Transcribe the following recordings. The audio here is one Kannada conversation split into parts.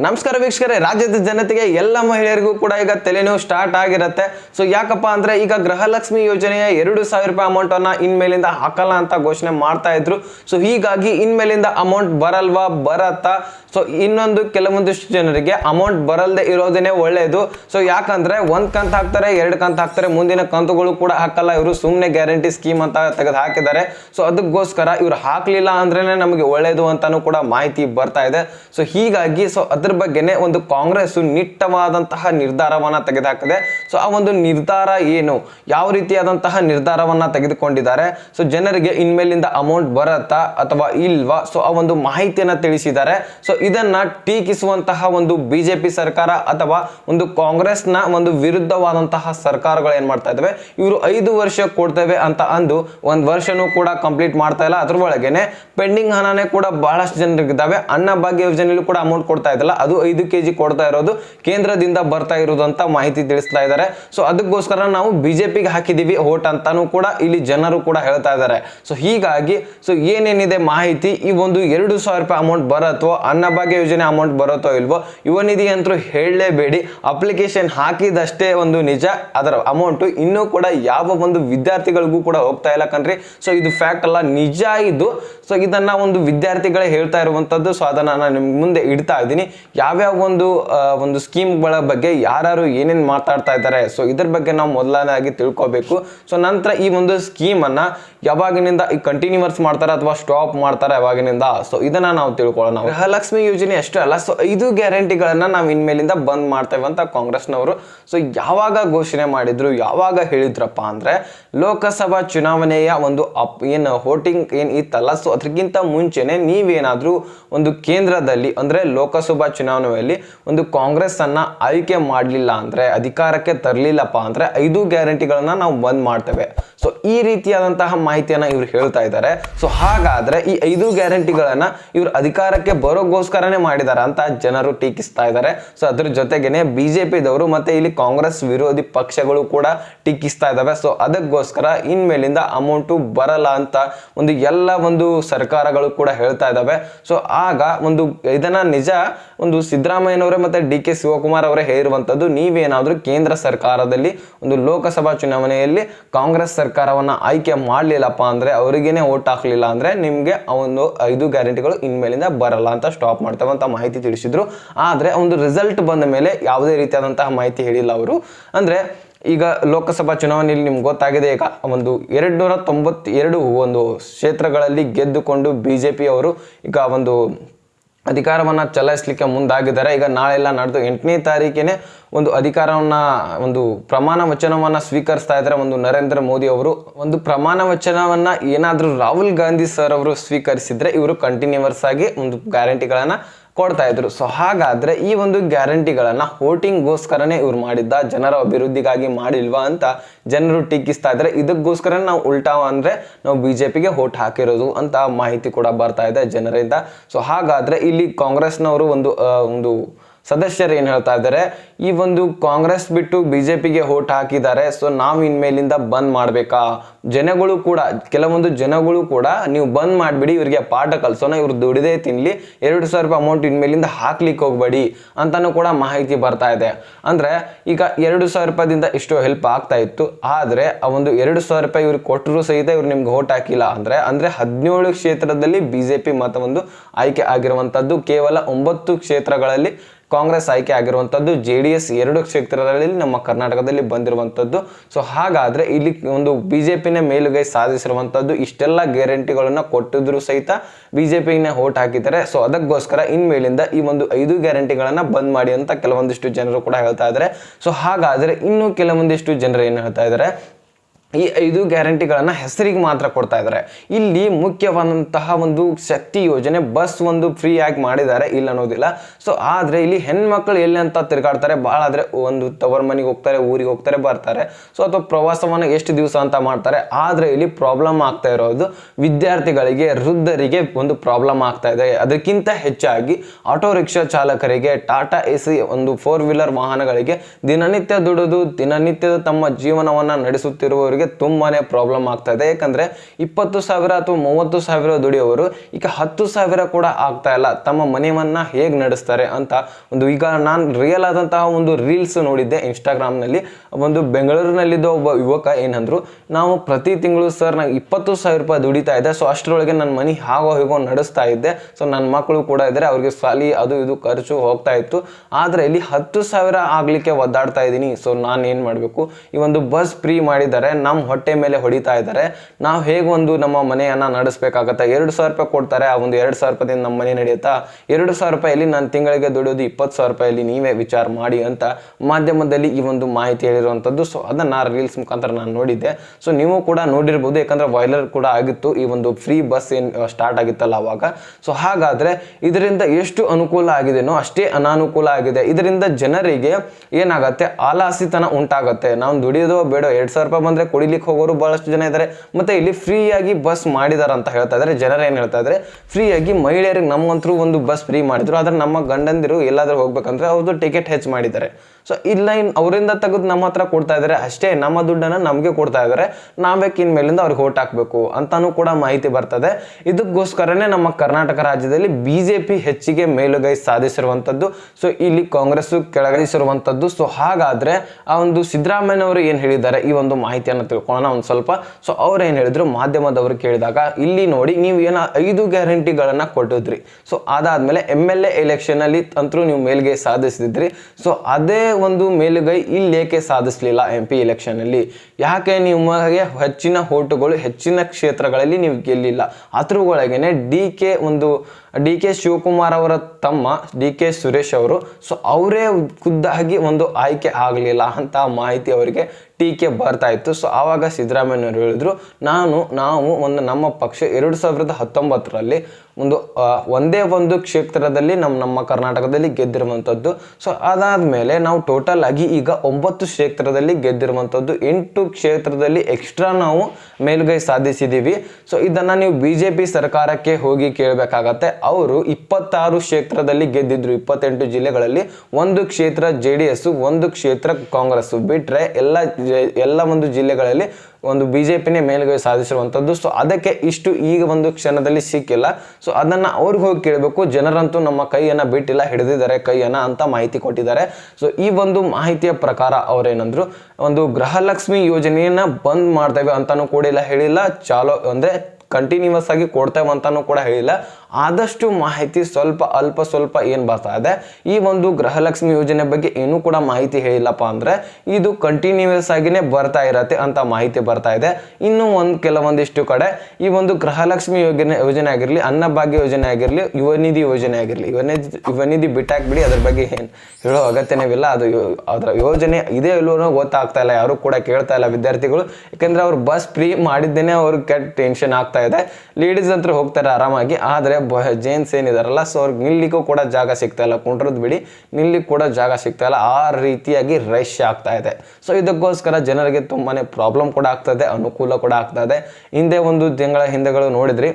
ನಮಸ್ಕಾರ ವೀಕ್ಷಕರೇ, ರಾಜ್ಯದ ಜನತೆಗೆ ಎಲ್ಲ ಮಹಿಳೆಯರಿಗೂ ಕೂಡ ಈಗ ತಲೆನೋವು ಸ್ಟಾರ್ಟ್ ಆಗಿರುತ್ತೆ. ಸೊ ಯಾಕಪ್ಪ ಅಂದ್ರೆ ಈಗ ಗೃಹಲಕ್ಷ್ಮಿ ಯೋಜನೆಯ ಎರಡು ಸಾವಿರ ರೂಪಾಯಿ ಅಮೌಂಟ್ ಅನ್ನ ಇನ್ಮೇಲಿಂದ ಹಾಕಲ್ಲ ಅಂತ ಘೋಷಣೆ ಮಾಡ್ತಾ ಇದ್ರು. ಸೊ ಹೀಗಾಗಿ ಇನ್ಮೇಲಿಂದ ಅಮೌಂಟ್ ಬರಲ್ವಾ, ಬರತ್ತಾ? ಸೊ ಇನ್ನೊಂದು ಕೆಲವೊಂದಿಷ್ಟು ಜನರಿಗೆ ಅಮೌಂಟ್ ಬರಲ್ದೆ ಇರೋದೇನೆ ಒಳ್ಳೆಯದು ಸೊ ಯಾಕಂದ್ರೆ ಒಂದ್ ಕಂತು ಹಾಕ್ತಾರೆ, ಎರಡು ಕಂತು ಹಾಕ್ತಾರೆ, ಮುಂದಿನ ಕಂತುಗಳು ಕೂಡ ಹಾಕಲ್ಲ. ಇವರು ಸುಮ್ಮನೆ ಗ್ಯಾರಂಟಿ ಸ್ಕೀಮ್ ಅಂತ ತೆಗೆದು ಹಾಕಿದ್ದಾರೆ. ಸೊ ಅದಕ್ಕೋಸ್ಕರ ಇವ್ರು ಹಾಕ್ಲಿಲ್ಲ ಅಂದ್ರೇನೆ ನಮಗೆ ಒಳ್ಳೆಯದು ಅಂತಲೂ ಕೂಡ ಮಾಹಿತಿ ಬರ್ತಾ ಇದೆ. ಸೊ ಹೀಗಾಗಿ ಸೊ ಅದ್ರ ಬಗ್ಗೆನೇ ಒಂದು ಕಾಂಗ್ರೆಸ್ ನಿಟ್ಟವಾದಂತಹ ನಿರ್ಧಾರವನ್ನ ತೆಗೆದುಹಾಕಿದೆ ಸೊ ಆ ಒಂದು ನಿರ್ಧಾರ ಏನು? ಯಾವ ರೀತಿಯಾದಂತಹ ನಿರ್ಧಾರವನ್ನ ತೆಗೆದುಕೊಂಡಿದ್ದಾರೆ? ಸೊ ಜನರಿಗೆ ಇನ್ಮೇಲಿಂದ ಅಮೌಂಟ್ ಬರತ್ತಾ ಅಥವಾ ಇಲ್ವಾ? ಸೊ ಆ ಒಂದು ಮಾಹಿತಿಯನ್ನ ತಿಳಿಸಿದ್ದಾರೆ. ಸೊ ಇದನ್ನ ಟೀಕಿಸುವಂತಹ ಒಂದು ಬಿಜೆಪಿ ಸರ್ಕಾರ ಅಥವಾ ಒಂದು ಕಾಂಗ್ರೆಸ್ನ ಒಂದು ವಿರುದ್ಧವಾದಂತಹ ಸರ್ಕಾರಗಳು ಏನ್ ಮಾಡ್ತಾ ಇದಾವೆ ಇವರು ಐದು ವರ್ಷ ಕೊಡ್ತೇವೆ ಅಂತ ಅಂದು ಒಂದ್ ವರ್ಷನೂ ಕೂಡ ಕಂಪ್ಲೀಟ್ ಮಾಡ್ತಾ ಇಲ್ಲ. ಅದ್ರ ಒಳಗೇನೆ ಪೆಂಡಿಂಗ್ ಹಣನೇ ಕೂಡ ಬಹಳಷ್ಟು ಜನರಿಗಿದ್ದಾವೆ ಅನ್ನ ಭಾಗ್ಯ ಯೋಜನೆಯಲ್ಲೂ ಕೂಡ ಅಮೌಂಟ್ ಕೊಡ್ತಾ ಇದ್ದಲ್ಲ. ಅದು ಐದು ಕೆ ಜಿ ಕೊಡ್ತಾ ಇರೋದು, ಕೇಂದ್ರದಿಂದ ಬರ್ತಾ ಇರೋದು ಅಂತ ಮಾಹಿತಿ ತಿಳಿಸ್ತಾ ಇದ್ದಾರೆ. ಸೊ ಅದಕ್ಕೋಸ್ಕರ ನಾವು ಬಿಜೆಪಿಗೆ ಹಾಕಿದೀವಿ ಓಟ್ ಅಂತಾನು ಕೂಡ ಇಲ್ಲಿ ಜನರು ಕೂಡ ಹೇಳ್ತಾ ಇದ್ದಾರೆ. ಸೊ ಹೀಗಾಗಿ ಸೊ ಏನೇನಿದೆ ಮಾಹಿತಿ? ಈ ಒಂದು ಎರಡು ಸಾವಿರ ರೂಪಾಯಿ ಅಮೌಂಟ್ ಬರತ್ತೋ, ಅನ್ನಭಾಗ್ಯ ಯೋಜನೆ ಅಮೌಂಟ್ ಬರುತ್ತೋ ಇಲ್ವೋ, ಯುವ ನಿಧಿ ಅಂತೂ ಹೇಳಲೇಬೇಡಿ. ಅಪ್ಲಿಕೇಶನ್ ಹಾಕಿದಷ್ಟೇ ಒಂದು ನಿಜ, ಅದರ ಅಮೌಂಟ್ ಇನ್ನೂ ಕೂಡ ಯಾವ ಒಂದು ವಿದ್ಯಾರ್ಥಿಗಳಿಗೂ ಕೂಡ ಹೋಗ್ತಾ ಇಲ್ಲ ಕಣ್ರಿ. ಸೊ ಇದು ಫ್ಯಾಕ್ಟ್ ಅಲ್ಲ, ನಿಜ ಇದು. ಸೊ ಇದನ್ನ ಒಂದು ವಿದ್ಯಾರ್ಥಿಗಳೇ ಹೇಳ್ತಾ ಇರುವಂತದ್ದು ಸೊ ಅದನ್ನ ನಾನು ನಿಮ್ ಮುಂದೆ ಇಡ್ತಾ ಇದ್ದೀನಿ. ಯಾವ್ಯಾವ ಒಂದು ಒಂದು ಸ್ಕೀಮ್ಗಳ ಬಗ್ಗೆ ಯಾರು ಏನೇನು ಮಾತಾಡ್ತಾ ಇದ್ದಾರೆ, ಸೊ ಇದ್ರ ಬಗ್ಗೆ ನಾವು ಮೊದಲನೇದಾಗಿ ತಿಳ್ಕೊಬೇಕು. ಸೊ ನಂತರ ಈ ಒಂದು ಸ್ಕೀಮ್ ಅನ್ನ ಯಾವಾಗಿನಿಂದ ಈ ಕಂಟಿನ್ಯೂವರ್ಸ್ ಮಾಡ್ತಾರೆ ಅಥವಾ ಸ್ಟಾಪ್ ಮಾಡ್ತಾರೆ ಯಾವಾಗಿನಿಂದ? ಸೊ ಇದನ್ನ ನಾವು ತಿಳ್ಕೊಳ್ಳೋಣ. ಗೃಹಲಕ್ಷ್ಮಿ ಯೋಜನೆ ಅಷ್ಟೇ ಅಲ್ಲ, ಸೊ ಇದು ಗ್ಯಾರಂಟಿಗಳನ್ನ ನಾವು ಇನ್ಮೇಲಿಂದ ಬಂದ್ ಮಾಡ್ತೇವೆ ಅಂತ ಕಾಂಗ್ರೆಸ್ನವರು. ಸೊ ಯಾವಾಗ ಘೋಷಣೆ ಮಾಡಿದ್ರು, ಯಾವಾಗ ಹೇಳಿದ್ರಪ್ಪ ಅಂದ್ರೆ, ಲೋಕಸಭಾ ಚುನಾವಣೆಯ ಒಂದು ಅಪ್, ಏನು ವೋಟಿಂಗ್ ಏನು ಇತ್ತಲ್ಲ, ಸೊ ಅದಕ್ಕಿಂತ ಮುಂಚೆನೆ ನೀವೇನಾದ್ರೂ ಒಂದು ಕೇಂದ್ರದಲ್ಲಿ ಅಂದ್ರೆ ಲೋಕಸಭಾ ಚುನಾವಣೆಯಲ್ಲಿ ಒಂದು ಕಾಂಗ್ರೆಸ್ ಅನ್ನ ಆಯ್ಕೆ ಮಾಡಲಿಲ್ಲ ಅಂದ್ರೆ, ಅಧಿಕಾರಕ್ಕೆ ತರಲಿಲ್ಲಪ್ಪ ಅಂದ್ರೆ ಐದು ಗ್ಯಾರಂಟಿಗಳನ್ನ ನಾವು ಬಂದ್ ಮಾಡ್ತೇವೆ. ಸೊ ಈ ರೀತಿಯಾದಂತಹ ಮಾಹಿತಿಯನ್ನ ಇವ್ರು ಹೇಳ್ತಾ ಇದ್ದಾರೆ. ಸೊ ಹಾಗಾದ್ರೆ ಈ ಐದು ಗ್ಯಾರಂಟಿಗಳನ್ನ ಇವ್ರು ಅಧಿಕಾರಕ್ಕೆ ಬರೋಗೋಸ್ಕರನೇ ಮಾಡಿದ್ದಾರೆ ಅಂತ ಜನರು ಟೀಕಿಸ್ತಾ ಇದ್ದಾರೆ. ಸೊ ಅದ್ರ ಜೊತೆಗೇನೆ ಬಿಜೆಪಿದವರು ಮತ್ತೆ ಇಲ್ಲಿ ಕಾಂಗ್ರೆಸ್ ವಿರೋಧಿ ಪಕ್ಷಗಳು ಕೂಡ ಟೀಕಿಸ್ತಾ ಇದ್ದಾವೆ. ಸೊ ಅದಕ್ಕೋಸ್ಕರ ಇನ್ಮೇಲಿಂದ ಅಮೌಂಟು ಬರಲ್ಲ ಅಂತ ಒಂದು ಎಲ್ಲ ಒಂದು ಸರ್ಕಾರಗಳು ಕೂಡ ಹೇಳ್ತಾ ಇದ್ದಾವೆ. ಸೊ ಆಗ ಒಂದು ಇದನ್ನ ನಿಜ ಒಂದು ಸಿದ್ದರಾಮಯ್ಯನವರೇ ಮತ್ತು ಡಿ ಕೆ ಶಿವಕುಮಾರ್ ಅವರೇ ಹೇಳಿರುವಂತದ್ದು ನೀವೇನಾದರೂ ಕೇಂದ್ರ ಸರ್ಕಾರದಲ್ಲಿ ಒಂದು ಲೋಕಸಭಾ ಚುನಾವಣೆಯಲ್ಲಿ ಕಾಂಗ್ರೆಸ್ ಸರ್ಕಾರವನ್ನು ಆಯ್ಕೆ ಮಾಡಲಿಲ್ಲಪ್ಪ ಅಂದರೆ ಅವರಿಗೇನೆ ಓಟ್ ಹಾಕಲಿಲ್ಲ ಅಂದರೆ ನಿಮಗೆ ಆ ಒಂದು ಐದು ಗ್ಯಾರಂಟಿಗಳು ಇನ್ಮೇಲಿಂದ ಬರಲ್ಲ ಅಂತ ಸ್ಟಾಪ್ ಮಾಡ್ತೇವೆ ಅಂತ ಮಾಹಿತಿ ತಿಳಿಸಿದ್ರು. ಆದರೆ ಒಂದು ರಿಸಲ್ಟ್ ಬಂದ ಮೇಲೆ ಯಾವುದೇ ರೀತಿಯಾದಂತಹ ಮಾಹಿತಿ ಹೇಳಿಲ್ಲ ಅವರು. ಅಂದರೆ ಈಗ ಲೋಕಸಭಾ ಚುನಾವಣೆಯಲ್ಲಿ ನಿಮ್ಗೆ ಗೊತ್ತಾಗಿದೆ, ಈಗ ಒಂದು ಎರಡು ನೂರ ತೊಂಬತ್ತೆರಡು ಒಂದು ಕ್ಷೇತ್ರಗಳಲ್ಲಿ ಗೆದ್ದುಕೊಂಡು ಬಿ ಅವರು ಈಗ ಒಂದು ಅಧಿಕಾರವನ್ನ ಚಲಾಯಿಸಲಿಕ್ಕೆ ಮುಂದಾಗಿದ್ದಾರೆ. ಈಗ ನಾಳೆಲ್ಲ ನಡೆದು ಎಂಟನೇ ತಾರೀಕಿನೇ ಒಂದು ಅಧಿಕಾರವನ್ನು, ಒಂದು ಪ್ರಮಾಣ ವಚನವನ್ನು ಸ್ವೀಕರಿಸ್ತಾ ಇದ್ದಾರೆ ಒಂದು ನರೇಂದ್ರ ಮೋದಿ ಅವರು. ಒಂದು ಪ್ರಮಾಣ ವಚನವನ್ನು ಏನಾದರೂ ರಾಹುಲ್ ಗಾಂಧಿ ಸರ್ ಅವರು ಸ್ವೀಕರಿಸಿದ್ರೆ ಇವರು ಕಂಟಿನ್ಯೂವರ್ಸ್ ಆಗಿ ಒಂದು ಗ್ಯಾರಂಟಿಗಳನ್ನ ಕೊಡ್ತಾ ಇದ್ರು. ಸೊ ಹಾಗಾದ್ರೆ ಈ ಒಂದು ಗ್ಯಾರಂಟಿಗಳನ್ನ ವೋಟಿಂಗ್ಗೋಸ್ಕರನೇ ಇವ್ರು ಮಾಡಿದ್ದ, ಜನರ ಅಭಿವೃದ್ಧಿಗಾಗಿ ಮಾಡಿಲ್ವಾ ಅಂತ ಜನರು ಟೀಕಿಸ್ತಾ ಇದ್ದಾರೆ ಇದಕ್ಕೋಸ್ಕರ ನಾವು ಉಲ್ಟಾವ ಅಂದ್ರೆ ನಾವು ಬಿಜೆಪಿಗೆ ವೋಟ್ ಹಾಕಿರೋದು ಅಂತ ಮಾಹಿತಿ ಕೂಡ ಬರ್ತಾ ಇದೆ ಜನರಿಂದ. ಸೊ ಹಾಗಾದ್ರೆ ಇಲ್ಲಿ ಕಾಂಗ್ರೆಸ್ನವರು ಒಂದು ಒಂದು ಸದಸ್ಯರು ಏನು ಹೇಳ್ತಾ ಇದ್ದಾರೆ, ಈ ಒಂದು ಕಾಂಗ್ರೆಸ್ ಬಿಟ್ಟು ಬಿ ಜೆ ಪಿಗೆ ಓಟ್ ಹಾಕಿದ್ದಾರೆ ಸೊ ನಾವು ಇನ್ಮೇಲಿಂದ ಬಂದ್ ಮಾಡಬೇಕಾ? ಜನಗಳು ಕೂಡ, ಕೆಲವೊಂದು ಜನಗಳು ಕೂಡ ನೀವು ಬಂದ್ ಮಾಡಿಬಿಡಿ, ಇವರಿಗೆ ಪಾಠ ಕಲಿಸೋಣ, ಇವ್ರು ದುಡಿದೇ ತಿನ್ಲಿ, ಎರಡು ಸಾವಿರ ರೂಪಾಯಿ ಅಮೌಂಟ್ ಇನ್ಮೇಲಿಂದ ಹಾಕ್ಲಿಕ್ಕೆ ಹೋಗ್ಬೇಡಿ ಅಂತಲೂ ಕೂಡ ಮಾಹಿತಿ ಬರ್ತಾ ಇದೆ. ಅಂದ್ರೆ ಈಗ ಎರಡು ಸಾವಿರ ರೂಪಾಯಿಂದ ಇಷ್ಟು ಹೆಲ್ಪ್ ಆಗ್ತಾ ಇತ್ತು, ಆದ್ರೆ ಆ ಒಂದು ಎರಡು ಸಾವಿರ ರೂಪಾಯಿ ಇವ್ರಿಗೆ ಕೊಟ್ಟರು ಸಹಿತ ಇವ್ರು ನಿಮ್ಗೆ ಓಟ್ ಹಾಕಿಲ್ಲ. ಅಂದ್ರೆ ಅಂದ್ರೆ ಹದಿನೇಳು ಕ್ಷೇತ್ರದಲ್ಲಿ ಬಿಜೆಪಿ ಮತ ಒಂದು ಆಯ್ಕೆ ಆಗಿರುವಂತದ್ದು, ಕೇವಲ ಒಂಬತ್ತು ಕ್ಷೇತ್ರಗಳಲ್ಲಿ ಕಾಂಗ್ರೆಸ್ ಆಯ್ಕೆ ಆಗಿರುವಂಥದ್ದು, ಜೆ ಡಿ ಎಸ್ ಎರಡು ಕ್ಷೇತ್ರಗಳಲ್ಲಿ ನಮ್ಮ ಕರ್ನಾಟಕದಲ್ಲಿ ಬಂದಿರುವಂಥದ್ದು. ಸೊ ಹಾಗಾದ್ರೆ ಇಲ್ಲಿ ಒಂದು ಬಿಜೆಪಿನ ಮೇಲುಗೈ ಸಾಧಿಸಿರುವಂಥದ್ದು, ಇಷ್ಟೆಲ್ಲ ಗ್ಯಾರಂಟಿಗಳನ್ನು ಕೊಟ್ಟಿದ್ರು ಸಹಿತ ಬಿಜೆಪಿಗೆ ಓಟ್ ಹಾಕಿದ್ದಾರೆ. ಸೊ ಅದಕ್ಕೋಸ್ಕರ ಇನ್ಮೇಲಿಂದ ಈ ಒಂದು ಐದು ಗ್ಯಾರಂಟಿಗಳನ್ನು ಬಂದ್ ಮಾಡಿ ಅಂತ ಕೆಲವೊಂದಿಷ್ಟು ಜನರು ಕೂಡ ಹೇಳ್ತಾ ಇದ್ದಾರೆ. ಸೊ ಹಾಗಾದ್ರೆ ಇನ್ನು ಕೆಲವೊಂದಿಷ್ಟು ಜನರು ಏನು ಹೇಳ್ತಾ ಇದ್ದಾರೆ? ಈ ಐದು ಗ್ಯಾರಂಟಿಗಳನ್ನ ಹೆಸರಿಗೆ ಮಾತ್ರ ಕೊಡ್ತಾ ಇದ್ದಾರೆ. ಇಲ್ಲಿ ಮುಖ್ಯವಾದಂತಹ ಒಂದು ಶಕ್ತಿ ಯೋಜನೆ ಬಸ್ ಒಂದು ಫ್ರೀ ಆಗಿ ಮಾಡಿದ್ದಾರೆ ಇಲ್ಲ ಅನ್ನೋದಿಲ್ಲ. ಸೊ ಆದ್ರೆ ಇಲ್ಲಿ ಹೆಣ್ಮಕ್ಳು ಎಲ್ಲಿ ಅಂತ ತಿರುಗಾಡ್ತಾರೆ ಭಾಳ ಆದ್ರೆ ಒಂದು ತವರ್ ಮನೆಗೆ ಹೋಗ್ತಾರೆ, ಊರಿಗೆ ಹೋಗ್ತಾರೆ, ಬರ್ತಾರೆ. ಸೊ ಅಥವಾ ಪ್ರವಾಸವನ್ನು ಎಷ್ಟು ದಿವಸ ಅಂತ ಮಾಡ್ತಾರೆ, ಆದ್ರೆ ಇಲ್ಲಿ ಪ್ರಾಬ್ಲಮ್ ಆಗ್ತಾ ಇರೋದು ವಿದ್ಯಾರ್ಥಿಗಳಿಗೆ, ವೃದ್ಧರಿಗೆ ಒಂದು ಪ್ರಾಬ್ಲಮ್ ಆಗ್ತಾ ಇದೆ. ಅದಕ್ಕಿಂತ ಹೆಚ್ಚಾಗಿ ಆಟೋ ರಿಕ್ಷಾ ಚಾಲಕರಿಗೆ, ಟಾಟಾ ಎ ಒಂದು ಫೋರ್ ವೀಲರ್ ವಾಹನಗಳಿಗೆ ದಿನನಿತ್ಯ ದುಡಿದು, ದಿನನಿತ್ಯದ ತಮ್ಮ ಜೀವನವನ್ನ ನಡೆಸುತ್ತಿರುವವರಿಗೆ ಜನಗಳಿಗೆ ತುಂಬಾನೇ ಪ್ರಾಬ್ಲಮ್ ಆಗ್ತಾ ಇದೆ. ಯಾಕಂದ್ರೆ ಇಪ್ಪತ್ತು ಸಾವಿರ ಅಥವಾ ಮೂವತ್ತು ಸಾವಿರ ದುಡಿಯೋರು ಈಗ ಹತ್ತು ಸಾವಿರ ಕೂಡ ಆಗ್ತಾ ಇಲ್ಲ. ತಮ್ಮ ಮನೆಯನ್ನ ಹೇಗೆ ನಡೆಸ್ತಾರೆ ಅಂತ ಒಂದು ಈಗ ನಾನು ರಿಯಲ್ ಆದಂತಹ ಒಂದು ರೀಲ್ಸ್ ನೋಡಿದ್ದೆ ಇನ್ಸ್ಟಾಗ್ರಾಮ್ನಲ್ಲಿ ಒಂದು ಬೆಂಗಳೂರಿನಲ್ಲಿದ್ದ ಒಬ್ಬ ಯುವಕ ಏನಂದ್ರು, ನಾವು ಪ್ರತಿ ತಿಂಗಳು ಸರ್ ನಾನು ಇಪ್ಪತ್ತು ಸಾವಿರ ರೂಪಾಯಿ ದುಡಿತಾ ಇದ್ದೆ. ಸೊ ಅಷ್ಟರೊಳಗೆ ನನ್ನ ಮನೆ ಹಾಗೋ ಹೇಗೋ ನಡೆಸ್ತಾ ಇದ್ದೆ. ಸೊ ನನ್ನ ಮಕ್ಕಳು ಕೂಡ ಇದ್ದಾರೆ. ಅವ್ರಿಗೆ ಸಾಲಿ ಅದು ಇದು ಖರ್ಚು ಹೋಗ್ತಾ ಇತ್ತು. ಆದರೆ ಇಲ್ಲಿ ಹತ್ತು ಸಾವಿರ ಆಗ್ಲಿಕ್ಕೆ ಒದ್ದಾಡ್ತಾ ಇದ್ದೀನಿ. ಸೊ ನಾನು ಏನು ಮಾಡಬೇಕು? ಈ ಒಂದು ಬಸ್ ಫ್ರೀ ಮಾಡಿದ್ದಾರೆ. ನಮ್ಮ ಹೊಟ್ಟೆ ಮೇಲೆ ಹೊಡಿತಾ ಇದ್ದಾರೆ. ನಾವು ಹೇಗೆ ಒಂದು ನಮ್ಮ ಮನೆಯನ್ನ ನಡೆಸಬೇಕಾಗತ್ತೆ? ಎರಡು ಸಾವಿರ ರೂಪಾಯಿ ಕೊಡ್ತಾರೆ, ಆ ಒಂದು ಎರಡು ಸಾವಿರ ರೂಪಾಯಿಂದ ನಮ್ಮ ಮನೆ ನಡೆಯುತ್ತಾ? ಎರಡು ಸಾವಿರ ರೂಪಾಯಲ್ಲಿ ನಾನು ತಿಂಗಳಿಗೆ ದುಡಿಯೋದು ಇಪ್ಪತ್ತು ಸಾವಿರ ರೂಪಾಯಲ್ಲಿ ನೀವೇ ವಿಚಾರ ಮಾಡಿ ಅಂತ ಮಾಧ್ಯಮದಲ್ಲಿ ಈ ಒಂದು ಮಾಹಿತಿ ಹೇಳಿರುವಂಥದ್ದು. ಸೊ ಅದನ್ನ ರೀಲ್ಸ್ ಮುಖಾಂತರ ನಾನು ನೋಡಿದ್ದೆ. ಸೊ ನೀವು ಕೂಡ ನೋಡಿರ್ಬೋದು, ಯಾಕಂದ್ರೆ ವೈಲರ್ ಕೂಡ ಆಗಿತ್ತು. ಈ ಒಂದು ಫ್ರೀ ಬಸ್ ಏನು ಸ್ಟಾರ್ಟ್ ಆಗಿತ್ತಲ್ಲ ಅವಾಗ. ಸೊ ಹಾಗಾದ್ರೆ ಇದರಿಂದ ಎಷ್ಟು ಅನುಕೂಲ ಆಗಿದೆನೋ ಅಷ್ಟೇ ಅನಾನುಕೂಲ ಆಗಿದೆ. ಇದರಿಂದ ಜನರಿಗೆ ಏನಾಗುತ್ತೆ? ಆಲಾಸಿತನ ಉಂಟಾಗುತ್ತೆ. ನಾವು ದುಡಿಯೋದು ಬೇಡ, ಎರಡ್ ಸಾವಿರ ರೂಪಾಯಿ ಬಂದ್ರೆ ಕುಡಿಲಿಕ್ಕೆ ಹೋಗೋರು ಬಹಳಷ್ಟು ಜನ ಇದ್ದಾರೆ. ಮತ್ತೆ ಇಲ್ಲಿ ಫ್ರೀಯಾಗಿ ಬಸ್ ಮಾಡಿದಾರೆ ಅಂತ ಹೇಳ್ತಾ ಇದ್ದಾರೆ. ಜನರು ಏನು ಹೇಳ್ತಾ ಇದ್ದಾರೆ? ಫ್ರೀಯಾಗಿ ಮಹಿಳೆಯರಿಗೆ ನಮ್ಮಂತರೂ ಒಂದು ಬಸ್ ಫ್ರೀ ಮಾಡಿದ್ರು. ಆದರೆ ನಮ್ಮ ಗಂಡಂದಿರು ಎಲ್ಲಾದರೂ ಹೋಗ್ಬೇಕಂದ್ರೆ ಅವ್ರದ್ದು ಟಿಕೆಟ್ ಹೆಚ್ಚು ಮಾಡಿದ್ದಾರೆ. ಸೊ ಇಲ್ಲ ಇನ್ನು ಅವರಿಂದ ತೆಗೆದು ನಮ್ಮ ಹತ್ರ ಕೊಡ್ತಾ ಇದ್ದಾರೆ. ಅಷ್ಟೇ, ನಮ್ಮ ದುಡ್ಡನ್ನು ನಮಗೆ ಕೊಡ್ತಾ ಇದ್ದಾರೆ. ನಾವೇಕ್ ಇನ್ಮೇಲಿಂದ ಅವ್ರಿಗೆ ಓಟ್ ಹಾಕಬೇಕು ಅಂತಾನೂ ಕೂಡ ಮಾಹಿತಿ ಬರ್ತದೆ. ಇದಕ್ಕೋಸ್ಕರನೇ ನಮ್ಮ ಕರ್ನಾಟಕ ರಾಜ್ಯದಲ್ಲಿ ಬಿಜೆಪಿ ಹೆಚ್ಚಿಗೆ ಮೇಲುಗೈ ಸಾಧಿಸಿರುವಂಥದ್ದು. ಸೊ ಇಲ್ಲಿ ಕಾಂಗ್ರೆಸ್ ಕೆಳಗಡಿಸಿರುವಂಥದ್ದು ಸೊ ಹಾಗಾದರೆ ಆ ಒಂದು ಸಿದ್ದರಾಮಯ್ಯನವರು ಏನು ಹೇಳಿದ್ದಾರೆ? ಈ ಒಂದು ಮಾಹಿತಿಯನ್ನು ತಿಳ್ಕೊಳ್ಳೋಣ ಒಂದು ಸ್ವಲ್ಪ. ಸೊ ಅವ್ರು ಏನು ಹೇಳಿದ್ರು? ಮಾಧ್ಯಮದವರು ಕೇಳಿದಾಗ, ಇಲ್ಲಿ ನೋಡಿ ನೀವು ಏನು ಐದು ಗ್ಯಾರಂಟಿಗಳನ್ನು ಕೊಟ್ಟಿದ್ರಿ. ಸೊ ಅದಾದಮೇಲೆ ಎಂ ಎಲ್ ಎ ಎಲೆಕ್ಷನಲ್ಲಿ ಅಂತರೂ ನೀವು ಮೇಲ್ಗೆ ಸಾಧಿಸಿದ್ರಿ. ಸೊ ಅದೇ ಒಂದು ಮೇಲುಗೈ ಇಲ್ಲಿ ಏಕೆ ಸಾಧಿಸಲಿಲ್ಲ ಎಂ ಪಿ ಎಲೆಕ್ಷನಲ್ಲಿ ಯಾಕೆ ನಿಮಗೆ ಹೆಚ್ಚಿನ ಓಟುಗಳು ಹೆಚ್ಚಿನ ಕ್ಷೇತ್ರಗಳಲ್ಲಿ ನೀವು ಗೆಲ್ಲಿಲ್ಲ? ಅದ್ರೊಳಗೇನೆ ಡಿ ಕೆ ಒಂದು ಡಿ ಕೆ ಶಿವಕುಮಾರ್ ಅವರ ತಮ್ಮ ಡಿ ಕೆ ಸುರೇಶ್ ಅವರು ಸೊ ಅವರೇ ಖುದ್ದಾಗಿ ಒಂದು ಆಯ್ಕೆ ಆಗಲಿಲ್ಲ ಅಂತ ಮಾಹಿತಿ ಅವರಿಗೆ ಟೀಕೆ ಬರ್ತಾ ಇತ್ತು. ಸೊ ಆವಾಗ ಸಿದ್ದರಾಮಯ್ಯನವರು ಹೇಳಿದ್ರು, ನಾನು, ನಾವು ಒಂದು ನಮ್ಮ ಪಕ್ಷ ಎರಡು ಸಾವಿರದ ಹತ್ತೊಂಬತ್ತರಲ್ಲಿ ಒಂದು ಒಂದೇ ಒಂದು ಕ್ಷೇತ್ರದಲ್ಲಿ ನಮ್ಮ ನಮ್ಮ ಕರ್ನಾಟಕದಲ್ಲಿ ಗೆದ್ದಿರುವಂಥದ್ದು ಸೊ ಅದಾದ್ಮೇಲೆ ನಾವು ಟೋಟಲ್ ಆಗಿ ಈಗ ಒಂಬತ್ತು ಕ್ಷೇತ್ರದಲ್ಲಿ ಗೆದ್ದಿರುವಂಥದ್ದು ಎಂಟು ಕ್ಷೇತ್ರದಲ್ಲಿ ಎಕ್ಸ್ಟ್ರಾ ನಾವು ಮೇಲುಗೈ ಸಾಧಿಸಿದ್ದೀವಿ ಸೊ ಇದನ್ನು ನೀವು ಬಿ ಜೆ ಪಿ ಸರ್ಕಾರಕ್ಕೆ ಹೋಗಿ ಕೇಳಬೇಕಾಗತ್ತೆ. ಅವರು ಇಪ್ಪತ್ತಾರು ಕ್ಷೇತ್ರದಲ್ಲಿ ಗೆದ್ದಿದ್ರು. ಇಪ್ಪತ್ತೆಂಟು ಜಿಲ್ಲೆಗಳಲ್ಲಿ ಒಂದು ಕ್ಷೇತ್ರ ಜೆ ಒಂದು ಕ್ಷೇತ್ರ ಕಾಂಗ್ರೆಸ್ಸು ಬಿಟ್ಟರೆ ಎಲ್ಲ ಎಲ್ಲ ಒಂದು ಜಿಲ್ಲೆಗಳಲ್ಲಿ ಒಂದು ಬಿಜೆಪಿನೇ ಮೇಲುಗೈ ಸಾಧಿಸಿರುವಂಥದ್ದು ಸೊ ಅದಕ್ಕೆ ಇಷ್ಟು ಈಗ ಒಂದು ಕ್ಷಣದಲ್ಲಿ ಸಿಕ್ಕಿಲ್ಲ. ಸೊ ಅದನ್ನು ಅವ್ರಿಗೆ ಹೋಗಿ ಕೇಳಬೇಕು. ಜನರಂತೂ ನಮ್ಮ ಕೈಯನ್ನು ಬಿಟ್ಟಿಲ್ಲ, ಹಿಡಿದಿದ್ದಾರೆ ಕೈಯನ್ನು ಅಂತ ಮಾಹಿತಿ ಕೊಟ್ಟಿದ್ದಾರೆ. ಸೊ ಈ ಒಂದು ಮಾಹಿತಿಯ ಪ್ರಕಾರ ಅವರೇನಂದ್ರು, ಒಂದು ಗೃಹಲಕ್ಷ್ಮಿ ಯೋಜನೆಯನ್ನು ಬಂದ್ ಮಾಡ್ತೇವೆ ಅಂತಾನೂ ಕೂಡ ಇಲ್ಲ ಹೇಳಿಲ್ಲ. ಚಾಲೋ ಅಂದರೆ ಕಂಟಿನ್ಯೂಸ್ ಆಗಿ ಕೊಡ್ತೇವೆ ಅಂತಾನೂ ಕೂಡ ಹೇಳಿಲ್ಲ. ಆದಷ್ಟು ಮಾಹಿತಿ ಸ್ವಲ್ಪ ಅಲ್ಪ ಸ್ವಲ್ಪ ಏನು ಬರ್ತಾ ಇದೆ. ಈ ಒಂದು ಗೃಹಲಕ್ಷ್ಮಿ ಯೋಜನೆ ಬಗ್ಗೆ ಏನೂ ಕೂಡ ಮಾಹಿತಿ ಹೇಳಿಲ್ಲಪ್ಪ ಅಂದರೆ ಇದು ಕಂಟಿನ್ಯೂಯಸ್ ಆಗಿನೇ ಬರ್ತಾ ಇರತ್ತೆ ಅಂತ ಮಾಹಿತಿ ಬರ್ತಾ ಇದೆ. ಇನ್ನೂ ಒಂದು ಕೆಲವೊಂದಿಷ್ಟು ಕಡೆ ಈ ಒಂದು ಗೃಹಲಕ್ಷ್ಮಿ ಯೋಜನೆ ಯೋಜನೆ ಆಗಿರಲಿ, ಅನ್ನಭಾಗ್ಯ ಯೋಜನೆ ಆಗಿರಲಿ, ಯುವನಿಧಿ ಯೋಜನೆ ಆಗಿರಲಿ ಯುವ ಯುವನಿಧಿ ಯುವ ನಿಧಿ ಬಿಟ್ಟಾಕ್ಬಿಡಿ ಅದ್ರ ಬಗ್ಗೆ ಏನು ಹೇಳೋ ಅಗತ್ಯನೇವಿಲ್ಲ. ಅದು ಅದರ ಯೋಜನೆ ಇದೆ ಇಲ್ಲೋ ಗೊತ್ತಾಗ್ತಾ ಇಲ್ಲ, ಯಾರು ಕೂಡ ಕೇಳ್ತಾ ಇಲ್ಲ ವಿದ್ಯಾರ್ಥಿಗಳು. ಯಾಕೆಂದರೆ ಅವ್ರು ಬಸ್ ಫ್ರೀ ಮಾಡಿದ್ದೇನೆ ಅವ್ರಿಗೆ ಕೆಟ್ಟ ಟೆನ್ಷನ್ ಆಗ್ತಾ ಇದೆ. ಲೇಡೀಸ್ ಅಂತ ಹೋಗ್ತಾರೆ ಆರಾಮಾಗಿ, ಆದರೆ ಜೇನ್ಸ್ ಏನಿದಾರಲ್ಲ ಸೊ ಅವ್ರಿಗೆ ನಿಲ್ಲಿಗೂ ಕೂಡ ಜಾಗ ಸಿಗ್ತಾ ಇಲ್ಲ. ಕುಂಡ್ರದ್ ಬಿಡಿ, ನಿಲ್ಲಿಗೆ ಕೂಡ ಜಾಗ ಸಿಗ್ತಾ ಇಲ್ಲ. ಆ ರೀತಿಯಾಗಿ ರಶ್ ಆಗ್ತಾ ಇದೆ. ಸೊ ಇದಕ್ಕೋಸ್ಕರ ಜನರಿಗೆ ತುಂಬಾನೇ ಪ್ರಾಬ್ಲಮ್ ಕೂಡ ಆಗ್ತದೆ ಅನುಕೂಲ ಕೂಡ ಆಗ್ತಾ ಇದೆ. ಹಿಂದೆ ಒಂದು ತಿಂಗಳ ಹಿಂದೆಗಳು ನೋಡಿದ್ರಿ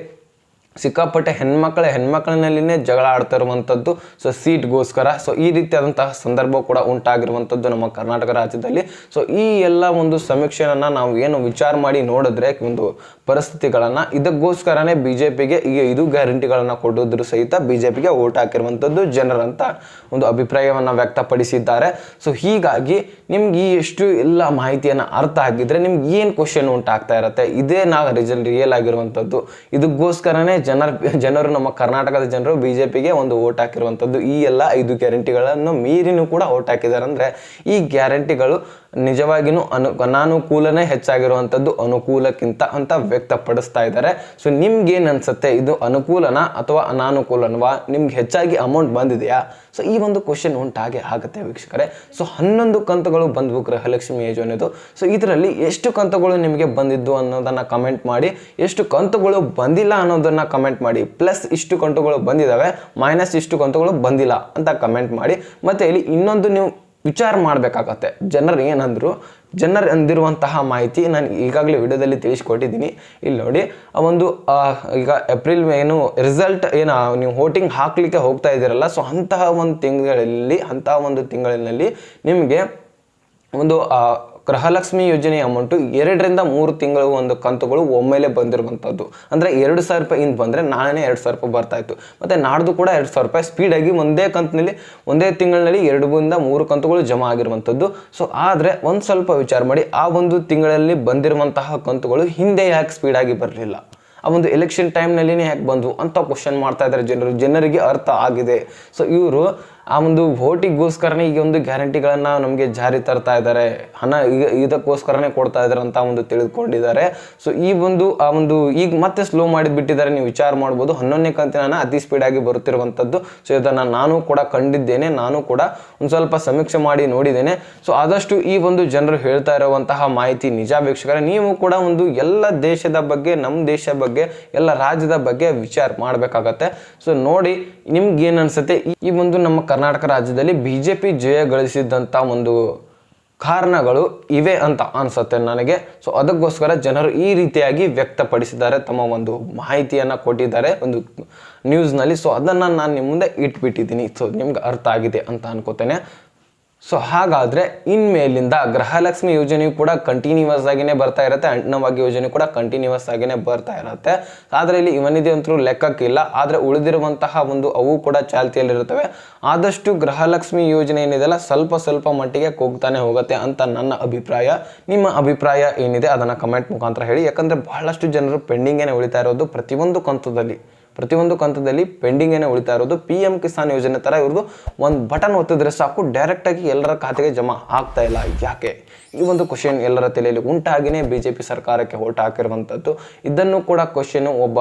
ಸಿಕ್ಕಾಪಟ್ಟೆ ಹೆಣ್ಮಕ್ಳ ಹೆಣ್ಮಕ್ಳಿನಲ್ಲಿನೇ ಜಗಳ ಆಡ್ತಾ ಇರುವಂಥದ್ದು ಸೊ ಸೀಟ್ಗೋಸ್ಕರ ಸೊ ಈ ರೀತಿಯಾದಂತಹ ಸಂದರ್ಭ ಕೂಡ ಉಂಟಾಗಿರುವಂಥದ್ದು ನಮ್ಮ ಕರ್ನಾಟಕ ರಾಜ್ಯದಲ್ಲಿ. ಸೊ ಈ ಎಲ್ಲ ಒಂದು ಸಮೀಕ್ಷೆಯನ್ನು ನಾವು ಏನು ವಿಚಾರ ಮಾಡಿ ನೋಡಿದ್ರೆ, ಒಂದು ಪರಿಸ್ಥಿತಿಗಳನ್ನು, ಇದಕ್ಕೋಸ್ಕರನೇ ಪಿಗೆ ಈಗ ಇದು ಗ್ಯಾರಂಟಿಗಳನ್ನು ಕೊಡೋದ್ರ ಸಹಿತ ಬಿಜೆಪಿಗೆ ಓಟ್ ಹಾಕಿರುವಂಥದ್ದು ಜನರಂತ ಒಂದು ಅಭಿಪ್ರಾಯವನ್ನು ವ್ಯಕ್ತಪಡಿಸಿದ್ದಾರೆ. ಸೊ ಹೀಗಾಗಿ ನಿಮ್ಗೆ ಈ ಎಷ್ಟು ಎಲ್ಲ ಮಾಹಿತಿಯನ್ನು ಅರ್ಥ ಆಗಿದ್ರೆ ನಿಮ್ಗೆ ಏನು ಕ್ವಶನ್ ಉಂಟಾಗ್ತಾ ಇರತ್ತೆ, ಇದೇ ನಾ ರಿಯಲ್ ಆಗಿರುವಂಥದ್ದು. ಇದಕ್ಕೋಸ್ಕರನೇ ಜನರ, ಜನರು ನಮ್ಮ ಕರ್ನಾಟಕದ ಜನರು ಬಿ ಜೆ ಪಿಗೆ ಒಂದು ಓಟ್ ಹಾಕಿರುವಂಥದ್ದು ಈ ಎಲ್ಲ ಐದು ಗ್ಯಾರಂಟಿಗಳನ್ನು ಮೀರಿನೂ ಕೂಡ ಓಟ್ ಹಾಕಿದ್ದಾರೆ. ಅಂದರೆ ಈ ಗ್ಯಾರಂಟಿಗಳು ನಿಜವಾಗಿನೂ ಅನು ಅನಾನುಕೂಲನೇ ಹೆಚ್ಚಾಗಿರುವಂಥದ್ದು ಅನುಕೂಲಕ್ಕಿಂತ ಅಂತ ವ್ಯಕ್ತಪಡಿಸ್ತಾ ಇದ್ದಾರೆ. ಸೊ ನಿಮ್ಗೇನು ಅನ್ಸುತ್ತೆ ಇದು ಅನುಕೂಲನ ಅಥವಾ ಅನಾನುಕೂಲನವಾ? ನಿಮ್ಗೆ ಹೆಚ್ಚಾಗಿ ಅಮೌಂಟ್ ಬಂದಿದೆಯಾ? ಸೊ ಈ ಒಂದು ಕ್ವಶನ್ ಉಂಟಾಗೆ ಆಗುತ್ತೆ ವೀಕ್ಷಕರೇ. ಸೊ ಹನ್ನೊಂದು ಕಂತುಗಳು ಬಂದವು ಗೃಹಲಕ್ಷ್ಮಿ ಯೋಜನೆದು. ಸೊ ಇದರಲ್ಲಿ ಎಷ್ಟು ಕಂತುಗಳು ನಿಮಗೆ ಬಂದಿದ್ದು ಅನ್ನೋದನ್ನು ಕಮೆಂಟ್ ಮಾಡಿ. ಎಷ್ಟು ಕಂತುಗಳು ಬಂದಿಲ್ಲ ಅನ್ನೋದನ್ನು ಕಮೆಂಟ್ ಮಾಡಿ. ಪ್ಲಸ್ ಇಷ್ಟು ಕಂತುಗಳು ಬಂದಿದ್ದಾವೆ ಮೈನಸ್ ಇಷ್ಟು ಕಂತುಗಳು ಬಂದಿಲ್ಲ ಅಂತ ಕಮೆಂಟ್ ಮಾಡಿ. ಮತ್ತೆ ಇಲ್ಲಿ ಇನ್ನೊಂದು ನೀವು ವಿಚಾರ ಮಾಡಬೇಕಾಗತ್ತೆ. ಜನರು ಏನಂದ್ರು, ಜನರು ಅಂದಿರುವಂತಹ ಮಾಹಿತಿ ನಾನು ಈಗಾಗಲೇ ವಿಡಿಯೋದಲ್ಲಿ ತಿಳಿಸ್ಕೊಟ್ಟಿದ್ದೀನಿ. ಇಲ್ಲಿ ನೋಡಿ, ಆ ಒಂದು ಈಗ ಏಪ್ರಿಲ್ ಏನು ರಿಸಲ್ಟ್ ಏನು, ನೀವು ವೋಟಿಂಗ್ ಹಾಕಲಿಕ್ಕೆ ಹೋಗ್ತಾ ಇದ್ದೀರಲ್ಲ ಸೊ ಅಂತಹ ಒಂದು ತಿಂಗಳಲ್ಲಿ, ಅಂತಹ ಒಂದು ತಿಂಗಳಿನಲ್ಲಿ ನಿಮಗೆ ಒಂದು ಗೃಹಲಕ್ಷ್ಮಿ ಯೋಜನೆ ಅಮೌಂಟು ಎರಡರಿಂದ ಮೂರು ತಿಂಗಳು ಒಂದು ಕಂತುಗಳು ಒಮ್ಮೆಲೆ ಬಂದಿರುವಂಥದ್ದು. ಅಂದರೆ ಎರಡು ಸಾವಿರ ರೂಪಾಯಿ ಹಿಂದೆ ಬಂದರೆ ನಾಳೆನೇ ಎರಡು ಸಾವಿರ ರೂಪಾಯಿ ಬರ್ತಾ ಇತ್ತು. ಮತ್ತು ನಾಡ್ದು ಕೂಡ ಎರಡು ಸಾವಿರ ರೂಪಾಯಿ ಸ್ಪೀಡಾಗಿ ಒಂದೇ ಕಂತಿನಲ್ಲಿ, ಒಂದೇ ತಿಂಗಳಿನಲ್ಲಿ ಎರಡರಿಂದ ಮೂರು ಕಂತುಗಳು ಜಮಾ ಆಗಿರುವಂಥದ್ದು. ಸೊ ಆದರೆ ಒಂದು ಸ್ವಲ್ಪ ವಿಚಾರ ಮಾಡಿ, ಆ ಒಂದು ತಿಂಗಳಲ್ಲಿ ಬಂದಿರುವಂತಹ ಕಂತುಗಳು ಹಿಂದೆ ಯಾಕೆ ಸ್ಪೀಡಾಗಿ ಬರಲಿಲ್ಲ? ಆ ಒಂದು ಎಲೆಕ್ಷನ್ ಟೈಮ್ನಲ್ಲಿನೇ ಯಾಕೆ ಬಂದವು ಅಂತ ಕ್ವಶನ್ ಮಾಡ್ತಾ ಇದ್ದಾರೆ ಜನರು. ಜನರಿಗೆ ಅರ್ಥ ಆಗಿದೆ. ಸೊ ಇವರು ಆ ಒಂದು ಓಟಿಗೋಸ್ಕರನೇ ಈ ಒಂದು ಗ್ಯಾರಂಟಿಗಳನ್ನು ನಮಗೆ ಜಾರಿ ತರ್ತಾ ಇದ್ದಾರೆ. ಹಣ ಇದಕ್ಕೋಸ್ಕರನೇ ಕೊಡ್ತಾ ಇದ್ದಾರೆ ಅಂತ ಒಂದು ತಿಳಿದುಕೊಂಡಿದ್ದಾರೆ. ಸೊ ಈ ಒಂದು, ಆ ಒಂದು ಈಗ ಮತ್ತೆ ಸ್ಲೋ ಮಾಡಿ ಬಿಟ್ಟಿದ್ದಾರೆ. ನೀವು ವಿಚಾರ ಮಾಡ್ಬೋದು. ಹನ್ನೊಂದನೇ ಕಂತಿನ ಅತಿ ಸ್ಪೀಡಾಗಿ ಬರುತ್ತಿರುವಂಥದ್ದು ಸೊ ಇದನ್ನು ನಾನು ಕೂಡ ಕಂಡಿದ್ದೇನೆ. ನಾನು ಕೂಡ ಒಂದು ಸ್ವಲ್ಪ ಸಮೀಕ್ಷೆ ಮಾಡಿ ನೋಡಿದ್ದೇನೆ. ಸೊ ಆದಷ್ಟು ಈ ಒಂದು ಜನರು ಹೇಳ್ತಾ ಇರುವಂತಹ ಮಾಹಿತಿ ನಿಜ ವೀಕ್ಷಕರೇ, ನೀವು ಕೂಡ ಒಂದು ಎಲ್ಲ ದೇಶದ ಬಗ್ಗೆ ನಮ್ಮ ದೇಶ ಬಗ್ಗೆ, ಎಲ್ಲ ರಾಜ್ಯದ ಬಗ್ಗೆ ವಿಚಾರ ಮಾಡಬೇಕಾಗತ್ತೆ. ಸೊ ನೋಡಿ ನಿಮ್ಗೆ ಏನು ಅನ್ಸುತ್ತೆ? ಈ ಒಂದು ನಮ್ಮ ಕರ್ನಾಟಕ ರಾಜ್ಯದಲ್ಲಿ ಬಿ ಜೆ ಪಿ ಜಯ ಗಳಿಸಿದಂಥ ಒಂದು ಕಾರಣಗಳು ಇವೆ ಅಂತ ಅನ್ಸುತ್ತೆ ನನಗೆ. ಸೊ ಅದಕ್ಕೋಸ್ಕರ ಜನರು ಈ ರೀತಿಯಾಗಿ ವ್ಯಕ್ತಪಡಿಸಿದ್ದಾರೆ, ತಮ್ಮ ಒಂದು ಮಾಹಿತಿಯನ್ನು ಕೊಟ್ಟಿದ್ದಾರೆ ಒಂದು ನ್ಯೂಸ್ನಲ್ಲಿ ಸೊ ಅದನ್ನು ನಾನು ನಿಮ್ಮ ಮುಂದೆ ಇಟ್ಬಿಟ್ಟಿದ್ದೀನಿ. ಸೊ ನಿಮ್ಗೆ ಅರ್ಥ ಆಗಿದೆ ಅಂತ ಅನ್ಕೋತೇನೆ. ಸೊ ಹಾಗಾದರೆ ಇನ್ಮೇಲಿಂದ ಗೃಹಲಕ್ಷ್ಮಿ ಯೋಜನೆಯು ಕೂಡ ಕಂಟಿನ್ಯೂಸ್ ಆಗಿನೇ ಬರ್ತಾ ಇರುತ್ತೆ ಅಣ್ಣವಾಗಿ ಯೋಜನೆ ಕೂಡ ಕಂಟಿನ್ಯೂಸ್ ಆಗಿನೇ ಬರ್ತಾ ಇರುತ್ತೆ. ಆದರೆ ಇಲ್ಲಿ ಇವನಿದೆ ಅಂತೂ ಲೆಕ್ಕಕ್ಕಿಲ್ಲ ಆದರೆ ಉಳಿದಿರುವಂತಹ ಒಂದು ಅವು ಕೂಡ ಚಾಲ್ತಿಯಲ್ಲಿರುತ್ತವೆ. ಆದಷ್ಟು ಗೃಹಲಕ್ಷ್ಮಿ ಯೋಜನೆ ಏನಿದೆಯಲ್ಲ, ಸ್ವಲ್ಪ ಸ್ವಲ್ಪ ಮಟ್ಟಿಗೆ ಹೋಗ್ತಾನೆ ಹೋಗುತ್ತೆ ಅಂತ ನನ್ನ ಅಭಿಪ್ರಾಯ. ನಿಮ್ಮ ಅಭಿಪ್ರಾಯ ಏನಿದೆ ಅದನ್ನು ಕಮೆಂಟ್ ಮುಖಾಂತರ ಹೇಳಿ. ಯಾಕಂದರೆ ಬಹಳಷ್ಟು ಜನರು ಪೆಂಡಿಂಗೇನೆ ಉಳಿತಾ ಇರೋದು ಪ್ರತಿಯೊಂದು ಕಂತದಲ್ಲಿ. ಪ್ರತಿಯೊಂದು ಕಂತದಲ್ಲಿ ಪೆಂಡಿಂಗೇನೆ ಉಳಿತಾ ಇರೋದು ಪಿ ಎಂ ಕಿಸಾನ್ ಯೋಜನೆ ಥರ ಇವ್ರದ್ದು ಒಂದು ಬಟನ್ ಒತ್ತಿದ್ರೆ ಸಾಕು ಡೈರೆಕ್ಟಾಗಿ ಎಲ್ಲರ ಖಾತೆಗೆ ಜಮಾ ಆಗ್ತಾ ಇಲ್ಲ. ಯಾಕೆ? ಈ ಒಂದು ಕ್ವಶನ್ ಎಲ್ಲರ ತಲೆಯಲ್ಲಿ ಉಂಟಾಗಿನೇ ಬಿ ಜೆ ಪಿ ಸರ್ಕಾರಕ್ಕೆ ಓಟ್ ಹಾಕಿರುವಂಥದ್ದು ಇದನ್ನು ಕೂಡ ಕ್ವಶನ್ ಒಬ್ಬ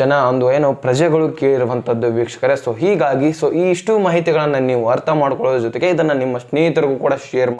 ಜನ ಒಂದು ಏನು ಪ್ರಜೆಗಳು ಕೇಳಿರುವಂಥದ್ದು ವೀಕ್ಷಕರೇ. ಸೊ ಹೀಗಾಗಿ ಸೊ ಈ ಇಷ್ಟು ಮಾಹಿತಿಗಳನ್ನು ನೀವು ಅರ್ಥ ಮಾಡ್ಕೊಳ್ಳೋದ್ರ ಜೊತೆಗೆ ಇದನ್ನು ನಿಮ್ಮ ಸ್ನೇಹಿತರಿಗೂ ಕೂಡ ಶೇರ್